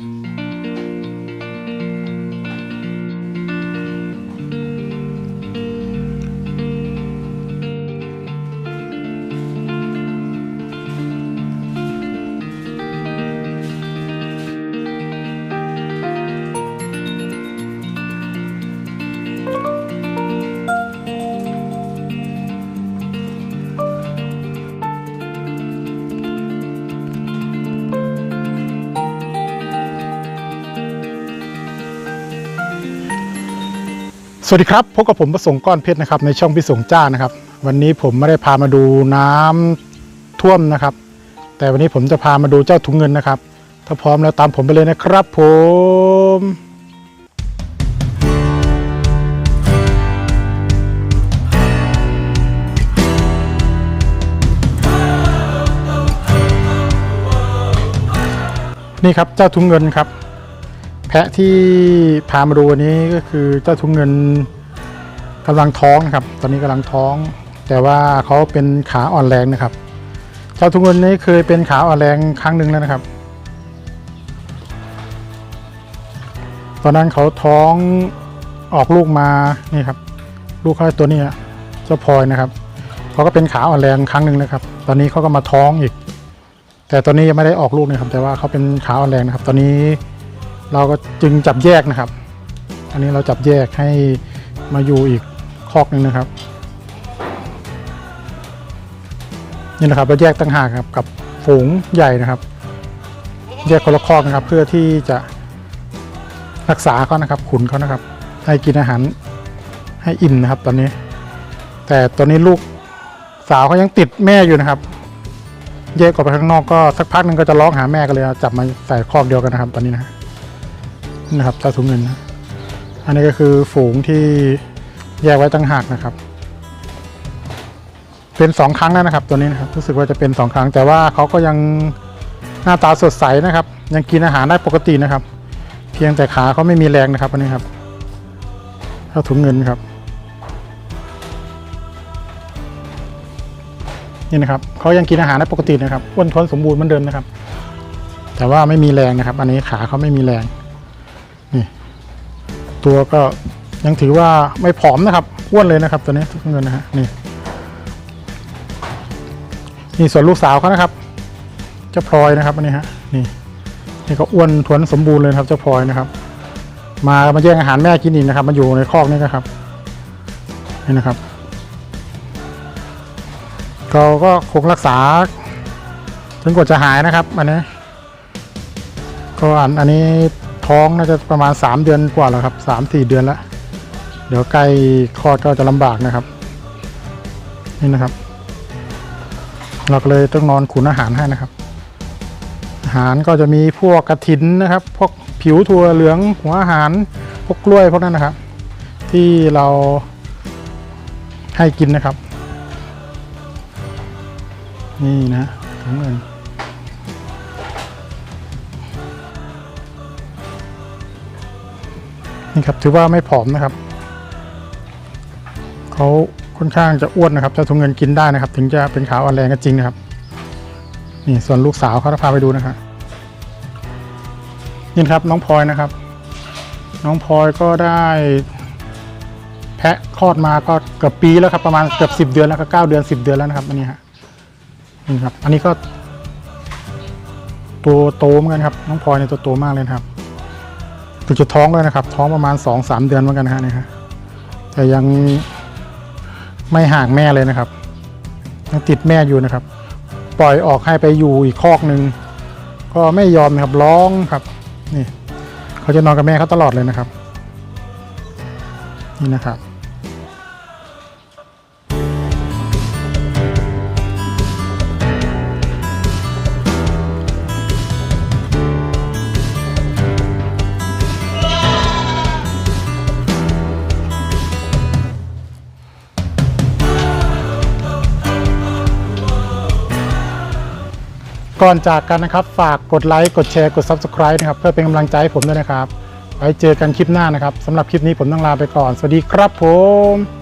Mm-hmm. สวัสดีครับพบกับผมประสงค์ก้อนเพชรนะครับในช่องพิสงจ้านะครับ วันนี้ผมไม่ได้พามาดูน้ำท่วมนะครับ แต่วันนี้ผมจะพามาดูเจ้าถุงเงินนะครับ ถ้าพร้อมแล้วตามผมไปเลยนะครับ ผมนี่ครับเจ้าถุงเงินครับ แพะที่พามาดูวันนี้ก็คือเจ้าถุงเงินกำลังท้องนะครับ ตอนนี้กำลังท้อง แต่ว่าเขาเป็นขาอ่อนแรงนะครับ เจ้าถุงเงินนี้เคยเป็นขาอ่อนแรงครั้งหนึ่งแล้วนะครับ ตอนนั้นเขาท้องออกลูกมานี่ครับ ลูกเขาตัวนี้เจ้าพลอยนะครับเขาก็เป็นขาอ่อนแรงครั้งหนึ่งนะครับ ตอนนี้เขาก็มาท้องอีก แต่ตอนนี้ยังไม่ได้ออกลูกนะครับ แต่ว่าเขาเป็นขาอ่อนแรงนะครับ ตอนนี้ เราก็จึงจับแยกนะครับ อันนี้เราจับแยกให้มาอยู่อีกคอกหนึ่งนะครับนี่นะครับเราแยกตั้งหากครับกับฝูงใหญ่นะครับ แยกคนละคอกนะครับ เพื่อที่จะรักษาเขานะครับ ขุนเขานะครับ ให้กินอาหารให้อิ่มนะครับ ตอนนี้ แต่ตอนนี้ลูกสาวเขายังติดแม่อยู่นะครับ แยกออกไปข้างนอกก็สักพักหนึ่งก็จะร้องหาแม่กันเลยจับมาใส่คอกเดียวกันนะครับ ตอนนี้นะ นะครับเจ้าถุงเงินนะอันนี้ก็คือฝูงที่แยกไว้ตั้งหากนะครับ เป็นสองครั้งแล้วนะครับ ตัวนี้นะครับรู้สึกว่าจะเป็นสองครั้ง แต่ว่าเขาก็ยังหน้าตาสดใสนะครับ ยังกินอาหารได้ปกตินะครับ เพียงแต่ขาเขาไม่มีแรงนะครับอันนี้ครับเจ้าถุงเงินครับนี่นะครับเขายังกินอาหารได้ปกตินะครับอ้วนท้วนสมบูรณ์เหมือนเดิมนะครับ แต่ว่าไม่มีแรงนะครับ อันนี้ขาเขาไม่มีแรง ตัวก็ยังถือว่าไม่ผอมนะครับอ้วนเลยนะครับ ตัวนี้ทุกเงินนะฮะนี่นี่ส่วนลูกสาวเขานะครับเจ้าพลอยนะครับอันนี้ฮะนี่นี่ก็อ้วนทวนสมบูรณ์เลยครับเจ้าพลอยนะครับ มามาแย่งอาหารแม่กินอีกนะครับมาอยู่ในคอกนี่นะครับนี่นะครับเราก็คงรักษาจนกว่าจะหายนะครับอันนี้ก็อันอันนี้ ท้องน่าจะประมาณ 3 เดือนกว่าแล้วครับสามสี่เดือนแล้วเดี๋ยวใกล้คลอดก็จะลำบากนะครับ นี่นะครับ เราก็เลยต้องนอนขุนอาหารให้นะครับ อาหารก็จะมีพวกกระถินนะครับ พวกผิวถั่วเหลืองหัวอาหาร พวกกล้วยพวกนั้นนะครับ ที่เราให้กินนะครับ นี่นะถุงเงิน นี่ครับถือว่าไม่ผอมนะครับเขาค่อนข้างจะอ้วนนะครับเจ้าถุงเงินกินได้นะครับ ถึงจะเป็นขาวอ่อนแรงก็จริงนะครับ นี่ส่วนลูกสาวเขาจะพาไปดูนะครับนี่ครับน้องพลอยนะครับ น้องพลอยก็ได้แพะคลอดมาก็เกือบปีแล้วครับประมาณเกือบสิบเดือนแล้วก็เก้าเดือนสิบเดือนแล้วนะครับอันนี้ฮะนี่ครับ อันนี้ก็ตัวโตเหมือนกันครับ น้องพลอยเนี่ยตัวโตมากเลยครับ ก็จะท้องแล้วนะครับ ท้องประมาณสองสามเดือนเหมือนกันนะฮะนี่ฮะแต่ยังไม่ห่างแม่เลยนะครับยังติดแม่อยู่นะครับ ปล่อยออกให้ไปอยู่อีกคอกหนึ่งก็ไม่ยอมนะครับร้องครับ นี่ เขาจะนอนกับแม่เขาตลอดเลยนะครับ นี่นะครับ ก่อนจากกันนะครับ ฝากกดไลค์กดแชร์กด Subscribe นะครับ เพื่อเป็นกำลังใจให้ผมด้วยนะครับ ไว้เจอกันคลิปหน้านะครับสำหรับคลิปนี้ผมต้องลาไปก่อน สวัสดีครับผม